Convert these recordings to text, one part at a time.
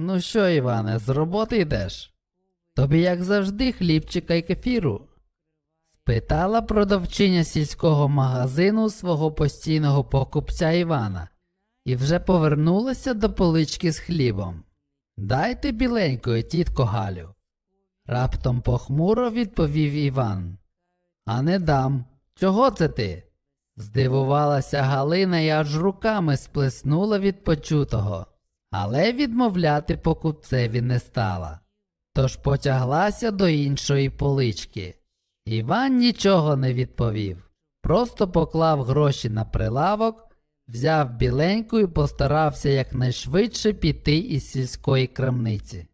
Ну що, Іване, з роботи йдеш? Тобі, як завжди, хлібчика й кефіру? Спитала продавчиня сільського магазину свого постійного покупця Івана і вже повернулася до полички з хлібом. Дайте біленької, тітко Галю. Раптом похмуро відповів Іван. А не дам. Чого це ти? Здивувалася Галина і аж руками сплеснула від почутого, але відмовляти покупцеві не стала. Тож потяглася до іншої полички. Іван нічого не відповів, просто поклав гроші на прилавок, взяв біленьку і постарався якнайшвидше піти із сільської крамниці.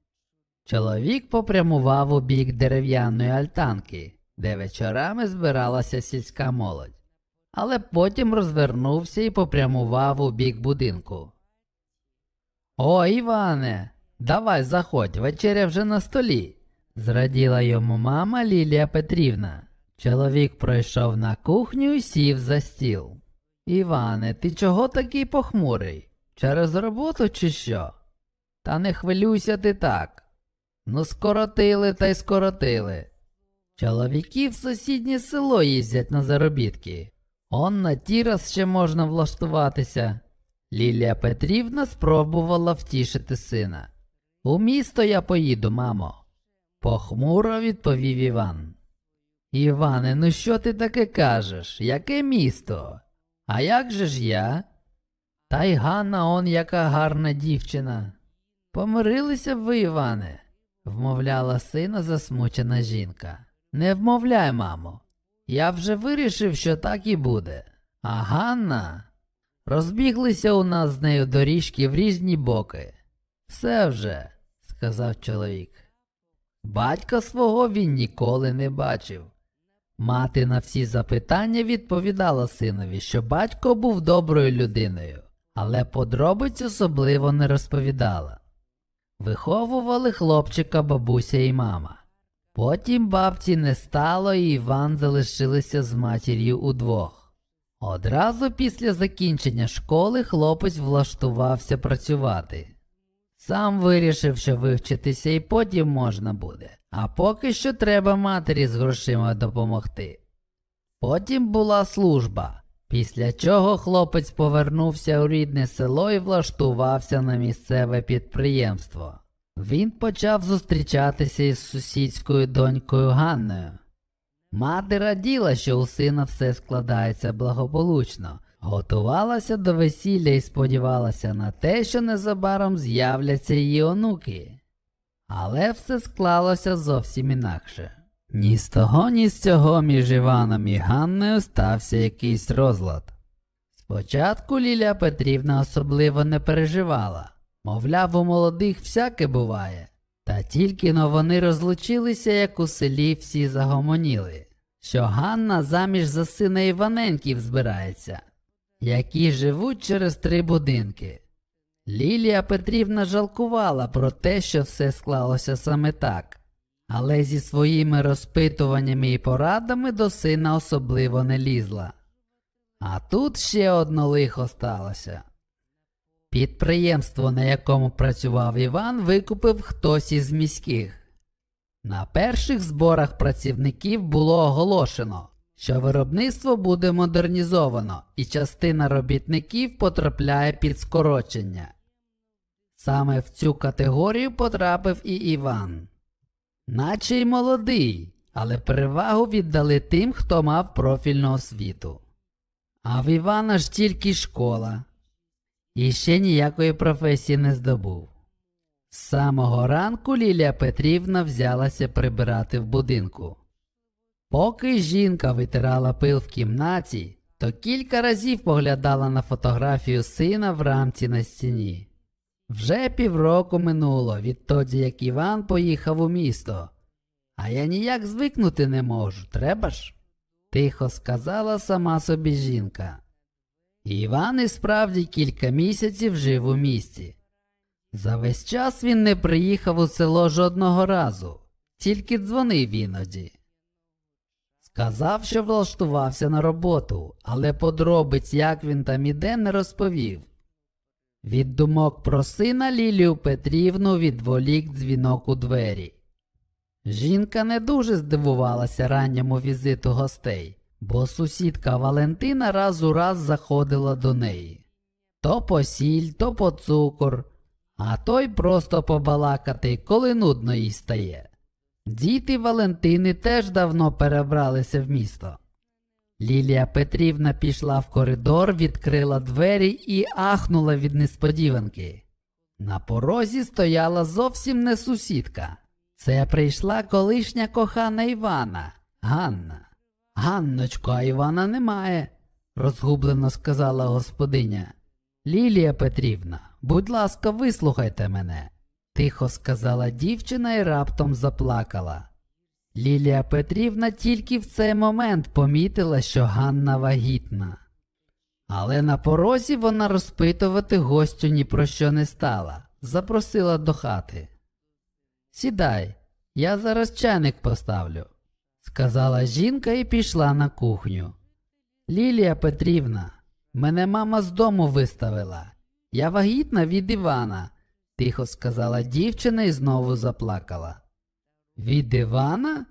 Чоловік попрямував у бік дерев'яної альтанки, де вечорами збиралася сільська молодь, але потім розвернувся і попрямував у бік будинку. О, Іване, давай заходь, вечеря вже на столі. Зраділа йому мама Лілія Петрівна. Чоловік пройшов на кухню і сів за стіл. Іване, ти чого такий похмурий? Через роботу чи що? Та не хвилюйся ти так. Ну, скоротили та й скоротили. Чоловіки в сусіднє село їздять на заробітки. Он на тірас ще можна влаштуватися. Лілія Петрівна спробувала втішити сина. У місто я поїду, мамо. Похмуро відповів Іван. Іване, ну що ти таке кажеш? Яке місто? А як же ж я? Та й Ганна он яка гарна дівчина. Помирилися б ви, Іване, вмовляла сина засмучена жінка. Не вмовляй, мамо. Я вже вирішив, що так і буде. А Ганна. Розбіглися у нас з нею доріжки в різні боки. Все вже, сказав чоловік. Батька свого він ніколи не бачив. Мати на всі запитання відповідала синові, що батько був доброю людиною, але подробиць особливо не розповідала. Виховували хлопчика бабуся і мама. Потім бабці не стало, і Іван залишилися з матір'ю удвох. Одразу після закінчення школи хлопець влаштувався працювати. Сам вирішив, що вивчитися і потім можна буде, а поки що треба матері з грошима допомогти. Потім була служба, після чого хлопець повернувся у рідне село і влаштувався на місцеве підприємство. Він почав зустрічатися із сусідською донькою Ганною. Мати раділа, що у сина все складається благополучно, готувалася до весілля і сподівалася на те, що незабаром з'являться її онуки. Але все склалося зовсім інакше. Ні з того, ні з цього між Іваном і Ганною стався якийсь розлад. Спочатку Лілія Петрівна особливо не переживала, мовляв, у молодих всяке буває. Та тільки но вони розлучилися, як у селі всі загомоніли, що Ганна заміж за сина Іваненків збирається, які живуть через три будинки. Лілія Петрівна жалкувала про те, що все склалося саме так, але зі своїми розпитуваннями і порадами до сина особливо не лізла. А тут ще одно лихо сталося. Підприємство, на якому працював Іван, викупив хтось із міських. На перших зборах працівників було оголошено, що виробництво буде модернізовано і частина робітників потрапляє під скорочення. Саме в цю категорію потрапив і Іван. Наче й молодий, але перевагу віддали тим, хто мав профільну освіту. А в Івана ж тільки школа. І ще ніякої професії не здобув. З самого ранку Лілія Петрівна взялася прибирати в будинку. Поки жінка витирала пил в кімнаті, то кілька разів поглядала на фотографію сина в рамці на стіні. Вже півроку минуло відтоді, як Іван поїхав у місто, а я ніяк звикнути не можу, треба ж? тихо сказала сама собі жінка. Іван і справді кілька місяців жив у місті. За весь час він не приїхав у село жодного разу, тільки дзвонив іноді. Сказав, що влаштувався на роботу, але подробиць, як він там іде, не розповів. Від думок про сина Лілію Петрівну відволік дзвінок у двері. Жінка не дуже здивувалася ранньому візиту гостей, бо сусідка Валентина раз у раз заходила до неї. То по сіль, то по цукор, а той просто побалакати, коли нудно їй стає. Діти Валентини теж давно перебралися в місто. Лілія Петрівна пішла в коридор, відкрила двері і ахнула від несподіванки. На порозі стояла зовсім не сусідка. Це прийшла колишня кохана Івана, Ганна. Ганночко, а Івана немає, розгублено сказала господиня. Лілія Петрівна, будь ласка, вислухайте мене, тихо сказала дівчина і раптом заплакала. Лілія Петрівна тільки в цей момент помітила, що Ганна вагітна. Але на порозі вона розпитувати гостю ні про що не стала, запросила до хати. Сідай, я зараз чайник поставлю, сказала жінка і пішла на кухню. Лілія Петрівна, мене мама з дому виставила. Я вагітна від Івана, тихо сказала дівчина і знову заплакала. Від Івана?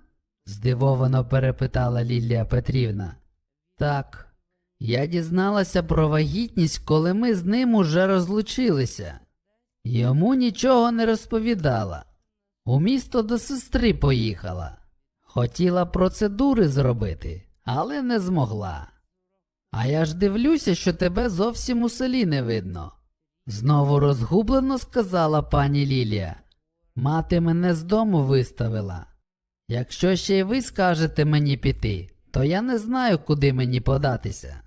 здивовано перепитала Лілія Петрівна. Так, я дізналася про вагітність, коли ми з ним уже розлучилися. Йому нічого не розповідала. У місто до сестри поїхала. Хотіла процедури зробити, але не змогла. А я ж дивлюся, що тебе зовсім у селі не видно. Знову розгублено сказала пані Лілія. Мати мене з дому виставила. Якщо ще й ви скажете мені піти, то я не знаю, куди мені податися.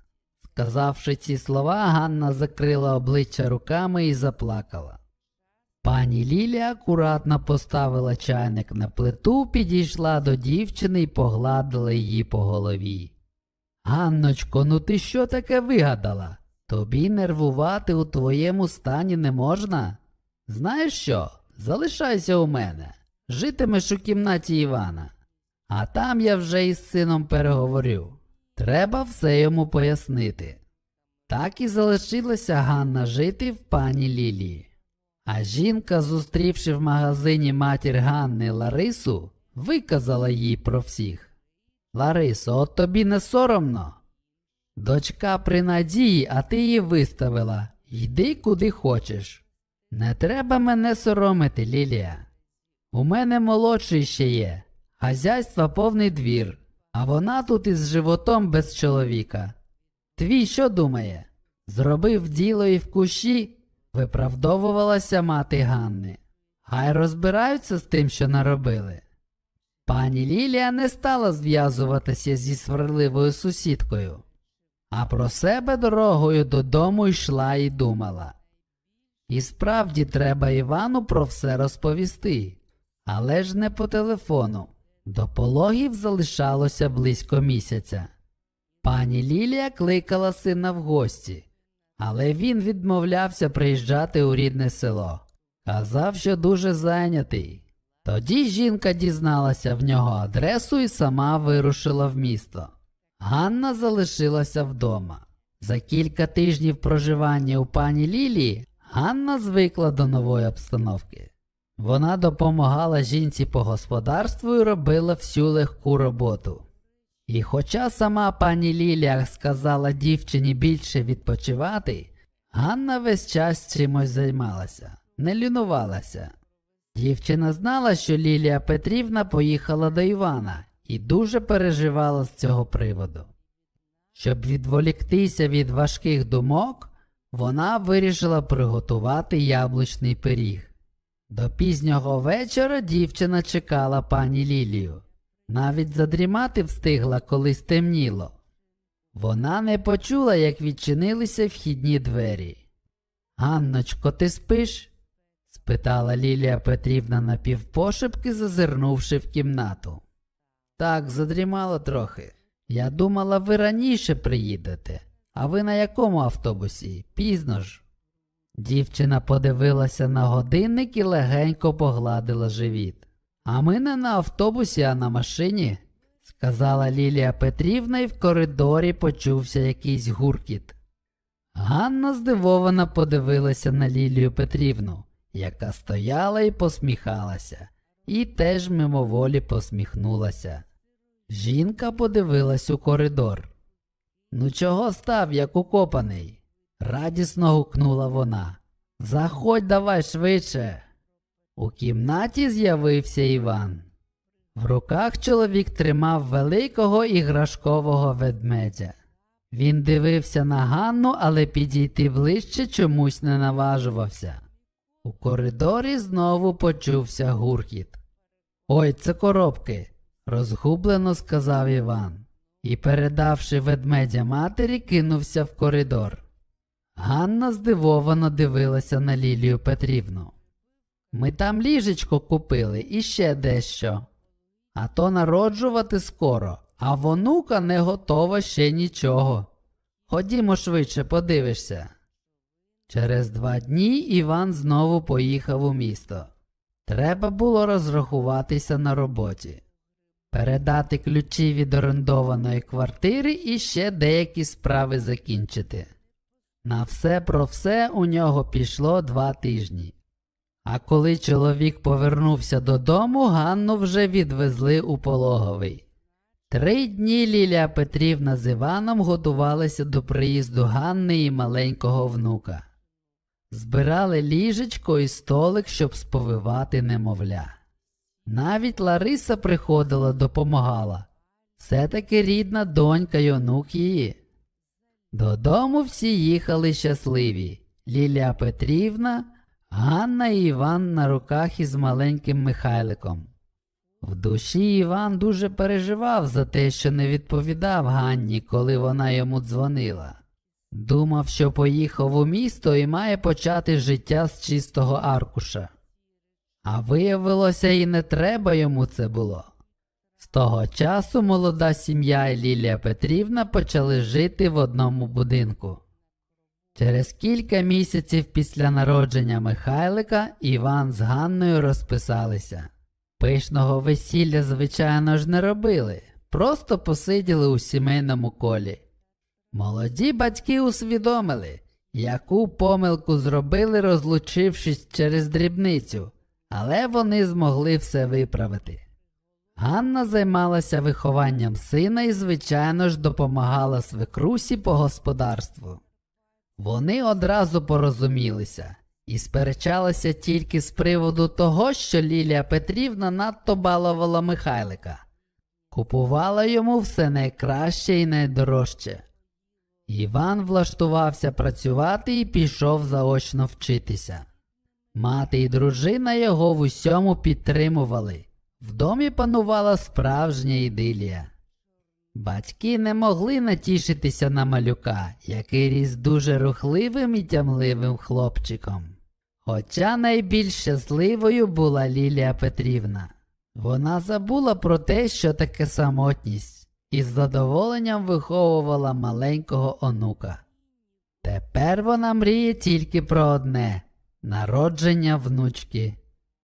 Сказавши ці слова, Ганна закрила обличчя руками і заплакала. Пані Лілія акуратно поставила чайник на плиту, підійшла до дівчини і погладила її по голові. Ганночко, ну ти що таке вигадала? Тобі нервувати у твоєму стані не можна? Знаєш що? Залишайся у мене. Житимеш у кімнаті Івана. А там я вже із сином переговорю. Треба все йому пояснити. Так і залишилася Ганна жити в пані Лілії. А жінка, зустрівши в магазині матір Ганни Ларису, виказала їй про всіх. Ларисо, от тобі не соромно. Дочка при надії, а ти її виставила. Йди куди хочеш. Не треба мене соромити, Лілія. У мене молодший ще є, хазяйства повний двір, а вона тут із животом без чоловіка. Твій що думає? Зробив діло і в кущі, виправдовувалася мати Ганни. Хай розбираються з тим, що наробили. Пані Лілія не стала зв'язуватися зі сварливою сусідкою, а про себе дорогою додому йшла і думала. І справді треба Івану про все розповісти, але ж не по телефону. До пологів залишалося близько місяця. Пані Лілія кликала сина в гості, але він відмовлявся приїжджати у рідне село. Казав, що дуже зайнятий. Тоді жінка дізналася в нього адресу і сама вирушила в місто. Ганна залишилася вдома. За кілька тижнів проживання у пані Лілії Ганна звикла до нової обстановки. Вона допомагала жінці по господарству і робила всю легку роботу. І хоча сама пані Лілія сказала дівчині більше відпочивати, Ганна весь час чимось займалася, не лінувалася. Дівчина знала, що Лілія Петрівна поїхала до Івана і дуже переживала з цього приводу. Щоб відволіктися від важких думок, вона вирішила приготувати яблучний пиріг. До пізнього вечора дівчина чекала пані Лілію. Навіть задрімати встигла, коли стемніло. Вона не почула, як відчинилися вхідні двері. Ганночко, ти спиш? спитала Лілія Петрівна напівпошепки, зазирнувши в кімнату. Так, задрімала трохи. Я думала, ви раніше приїдете. А ви на якому автобусі? Пізно ж. Дівчина подивилася на годинник і легенько погладила живіт. А ми не на автобусі, а на машині, сказала Лілія Петрівна, і в коридорі почувся якийсь гуркіт. Ганна здивовано подивилася на Лілію Петрівну, яка стояла і посміхалася, і теж мимоволі посміхнулася. Жінка подивилась у коридор. Ну чого став, як укопаний? радісно гукнула вона. Заходь давай швидше. У кімнаті з'явився Іван. В руках чоловік тримав великого іграшкового ведмедя. Він дивився на Ганну, але підійти ближче чомусь не наважувався. У коридорі знову почувся гуркіт. Ой, це коробки, розгублено сказав Іван і, передавши ведмедя матері, кинувся в коридор. Ганна здивовано дивилася на Лілію Петрівну. Ми там ліжечко купили і ще дещо. А то народжувати скоро, а в онука не готова ще нічого. Ходімо швидше, подивишся. Через два дні Іван знову поїхав у місто. Треба було розрахуватися на роботі, передати ключі від орендованої квартири і ще деякі справи закінчити. На все про все у нього пішло два тижні. А коли чоловік повернувся додому, Ганну вже відвезли у пологовий. Три дні Лілія Петрівна з Іваном готувалися до приїзду Ганни і маленького внука. Збирали ліжечко і столик, щоб сповивати немовля. Навіть Лариса приходила, допомагала. Все таки рідна донька й онук її. Додому всі їхали щасливі. Лілія Петрівна, Ганна і Іван на руках із маленьким Михайликом. В душі Іван дуже переживав за те, що не відповідав Ганні, коли вона йому дзвонила. Думав, що поїхав у місто і має почати життя з чистого аркуша. А виявилося, і не треба йому це було. З того часу молода сім'я і Лілія Петрівна почали жити в одному будинку. Через кілька місяців після народження Михайлика Іван з Ганною розписалися. Пишного весілля, звичайно ж, не робили, просто посиділи у сімейному колі. Молоді батьки усвідомили, яку помилку зробили, розлучившись через дрібницю, але вони змогли все виправити. Ганна займалася вихованням сина і, звичайно ж, допомагала свекрусі по господарству. Вони одразу порозумілися і сперечалися тільки з приводу того, що Лілія Петрівна надто балувала Михайлика, купувала йому все найкраще і найдорожче. Іван влаштувався працювати і пішов заочно вчитися. Мати і дружина його в усьому підтримували. В домі панувала справжня ідилія. Батьки не могли натішитися на малюка, який ріс дуже рухливим і тямливим хлопчиком. Хоча найбільш щасливою була Лілія Петрівна. Вона забула про те, що таке самотність, і з задоволенням виховувала маленького онука. Тепер вона мріє тільки про одне народження внучки.